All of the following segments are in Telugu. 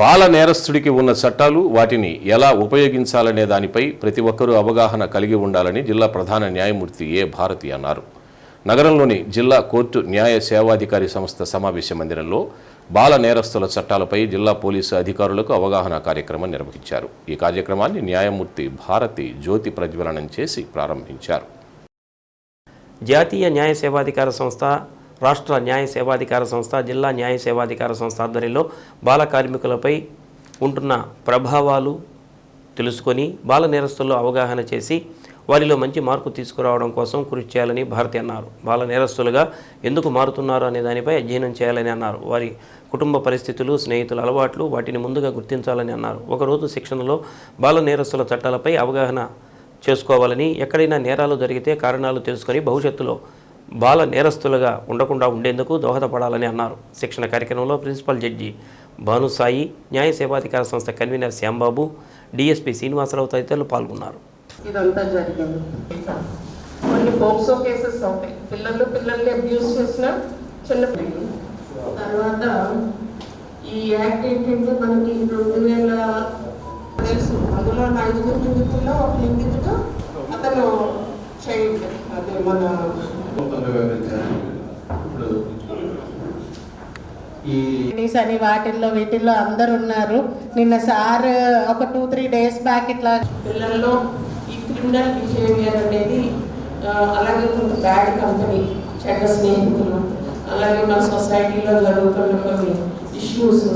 బాల నేరస్తుడికి ఉన్న చట్టాలు వాటిని ఎలా ఉపయోగించాలనే దానిపై ప్రతి ఒక్కరూ అవగాహన కలిగి ఉండాలని జిల్లా ప్రధాన న్యాయమూర్తి ఏ భారతి అన్నారు. నగరంలోని జిల్లా కోర్టు న్యాయ సేవాధికారి సంస్థ సమావేశ మందిరంలో బాల నేరస్తుల చట్టాలపై జిల్లా పోలీసు అధికారులకు అవగాహన కార్యక్రమం నిర్వహించారు. ఈ కార్యక్రమాన్ని న్యాయమూర్తి భారతి జ్యోతి ప్రజ్వలనం చేసి ప్రారంభించారు. జాతీయ న్యాయ సేవాధికార సంస్థ రాష్ట్ర న్యాయ సేవాధికార సంస్థ జిల్లా న్యాయ సేవాధికార సంస్థ ఆధ్వర్యంలో బాల కార్మికులపై ఉంటున్న ప్రభావాలు తెలుసుకొని బాల నేరస్తుల్లో అవగాహన చేసి వారిలో మంచి మార్పు తీసుకురావడం కోసం కృషి చేయాలని భారతి అన్నారు. బాల నేరస్తులుగా ఎందుకు మారుతున్నారు అనే దానిపై అధ్యయనం చేయాలని అన్నారు. వారి కుటుంబ పరిస్థితులు స్నేహితుల అలవాట్లు వాటిని ముందుగా గుర్తించాలని అన్నారు. ఒకరోజు శిక్షణలో బాల నేరస్తుల చట్టాలపై అవగాహన చేసుకోవాలని ఎక్కడైనా నేరాలు జరిగితే కారణాలు తెలుసుకొని భవిష్యత్తులో బాల నేరస్తులుగా ఉండకుండా ఉండేందుకు దోహదపడాలని అన్నారు. శిక్షణ కార్యక్రమంలో ప్రిన్సిపల్ జడ్జి భానుసాయి న్యాయ సేవాధికార సంస్థ కన్వీనర్ శ్యాంబాబు డిఎస్పి శ్రీనివాసరావు తదితరులు పాల్గొన్నారు. ఇదంతా జరిగింది. కొన్ని పోక్సో కేసెస్ ఉంటాయి పిల్లలు పిల్లల్ని అబ్యూస్ చేసిన చిన్న పిల్లలు. తర్వాత ఈ యాక్ట్ ఏంటంటే మనకి రెండు వేల తెలుసు. అందులో ఐదుగురు నిందితుల్లో ఒక నిందితుడు అతను చైల్డ్ అదే మన అని వాటిల్లో వీటిల్లో అందరు ఉన్నారు నిన్న సార్ ఒక టూ త్రీ డేస్ బ్యాక్ ఇట్లా పిల్లల్లో ఈ క్రిమినల్ బిహేవియర్ అనేది అలాగే కొంత బ్యాడ్ కంపెనీ చెడ్డ స్నేహితులు అలాగే మన సొసైటీలో జరుగుతున్న కొన్ని ఇష్యూస్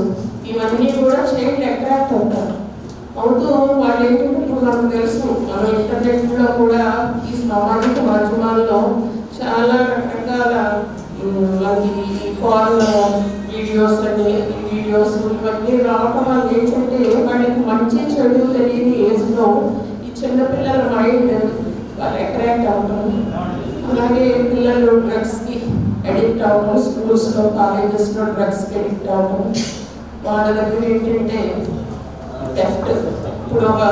ఇవన్నీ కూడా చైల్డ్ అట్రాక్ట్ అవుతారు. అవుతూ వాళ్ళు ఏంటంటే ఇప్పుడు మనకు తెలుసు మన ఇంటర్నెట్లో కూడా ఈ సామాజిక మాధ్యమాల్లో చాలా రకరకాల ఉమ్, మనకి కాల్ వీడియోస్ అని వీడియోస్ ఇవన్నీ రావటం వల్ల ఏంటంటే వాళ్ళకి మంచి చెడు తెలియని ఏజ్లో ఈ చిన్నపిల్లల మైండ్ వాళ్ళు అట్రాక్ట్ అవటం అలాగే పిల్లలు డ్రగ్స్కి అడిక్ట్ అవ్వడం స్కూల్స్లో కాలేజెస్లో డ్రగ్స్కి అడిక్ట్ అవ్వడం వాళ్ళ దగ్గర ఏంటంటే టెఫ్ట్ ఇప్పుడు ఒక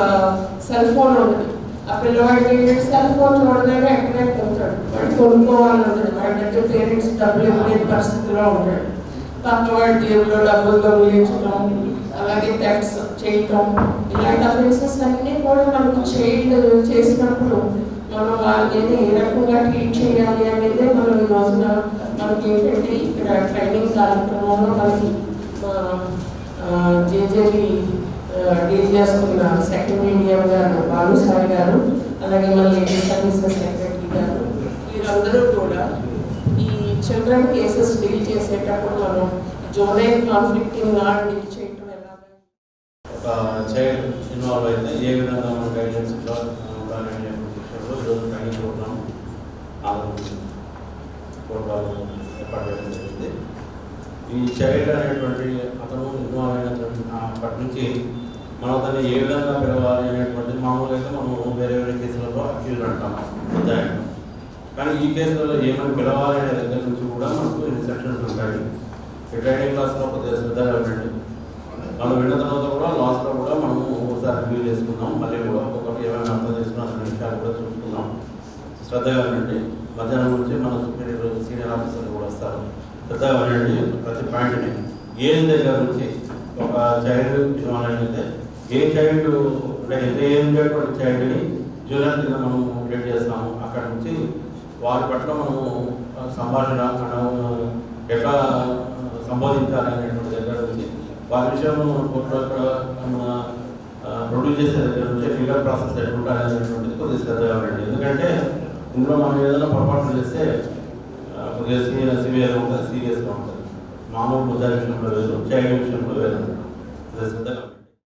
సెల్ ఫోన్ ఉంది. ఆ పిల్లవాడికి సెల్ ఫోన్ చూడగానే అట్రాక్ట్ అవుతాడు వాడు కొనుక్కోవాలని ఉంటాడు. వాడి దగ్గర పేరెంట్స్ డబ్బులు ఇవ్వలేని పరిస్థితిలో ఉంటాడు. పక్క వాడి జేబులో డబ్బులు దొంగిలించడం అలాగే థెఫ్ట్స్ చేయటం ఇలాంటి అఫెన్సెస్ అన్నీ కూడా మనకు చైల్డ్ చేసినప్పుడు మనం వాళ్ళని ఏ రకంగా ట్రీట్ చేయాలి అనేది మనం ఈ రోజున మనకి ఏంటంటే ఇక్కడ ట్రైనింగ్ కార్యక్రమంలో మనకి జేజేవి డీల్ చేస్తున్న సెకండ్ మీడియం గారు భానుసాయి గారు అలాగే మన లేడీ సర్వీసెస్ సెక్రటరీ గారు. వీరందరూ కూడా ఈ చిల్డ్రన్ కేసెస్ డీల్ చేసేటప్పుడు మనం జోనైల్ కాన్ఫ్లిక్ట్ నాట్ డీల్ చేయటం చైల్డ్ ఇన్వాల్వ్ అయితే ఏ విధంగా మన గైడెన్స్ ఉండాలనే విషయంలో ఈరోజు ట్రైనింగ్ ప్రోగ్రామ్ ప్రోగ్రామ్ ఏర్పాటు చేయడం జరిగింది. ఈ చైల్డ్ అనేటువంటి అతను ఇన్వాల్వ్ అయినటువంటి అప్పటి నుంచి మనం అతన్ని ఏ విధంగా పిలవాలి అనేటువంటిది మామూలుగా అయితే మనం వేరే వేరే కేసులలో అక్యూజ్ అంటాం. ముద్దాయి కానీ ఈ కేసులలో ఏమని పిలవాలి అనే దగ్గర నుంచి కూడా మనకు ఇన్స్ట్రక్షన్స్ ఉంటాయి. రిటైరింగ్ క్లాస్లో కొద్దిగా శ్రద్ధగా వినండి. మనం విన్న తర్వాత కూడా లాస్ట్లో కూడా మనము ఒకసారి రివ్యూ చేసుకున్నాం మళ్ళీ కూడా ఒక్కొక్కటి ఏమైనా అర్థం చేసుకున్న అసలు విషయాలు కూడా చూసుకుందాం. శ్రద్ధగా వినండి. మధ్యాహ్నం నుంచి మన సుపీరియర్ సీనియర్ ఆఫీసర్లు కూడా వస్తారు. శ్రద్ధగా వినండి. ప్రతి పాయింట్ని. ఏం దగ్గర నుంచి? ఒక చైల్డ్ అయితే ఏ చైల్డ్ అంటే ఎంత ఏం ఉండేటువంటి చైల్డ్ని జూనియర్ మనం ట్రీట్ చేస్తాము. అక్కడ నుంచి వారి పట్ల మనము సంభాషణ మనం ఎట్లా సంబోధించాలి అనేటువంటి దగ్గర నుంచి వారి విషయంలో మనం అక్కడ మన ప్రొడ్యూస్ చేసే దగ్గర నుంచి లీగల్ ప్రాసెస్ ఎట్లుంటారు అనేటువంటిది కొద్దిగా శ్రద్ధగా ఉండండి. ఎందుకంటే ఇందులో మనం ఏదైనా పొరపాటు చేస్తే కొద్దిగా సీరియస్ సివియర్ ఉంటుంది సీరియస్గా ఉంటుంది మామూలు పూజ విషయంలో వేరు చైల్డ్ విషయంలో వేరు శ్రద్ధగా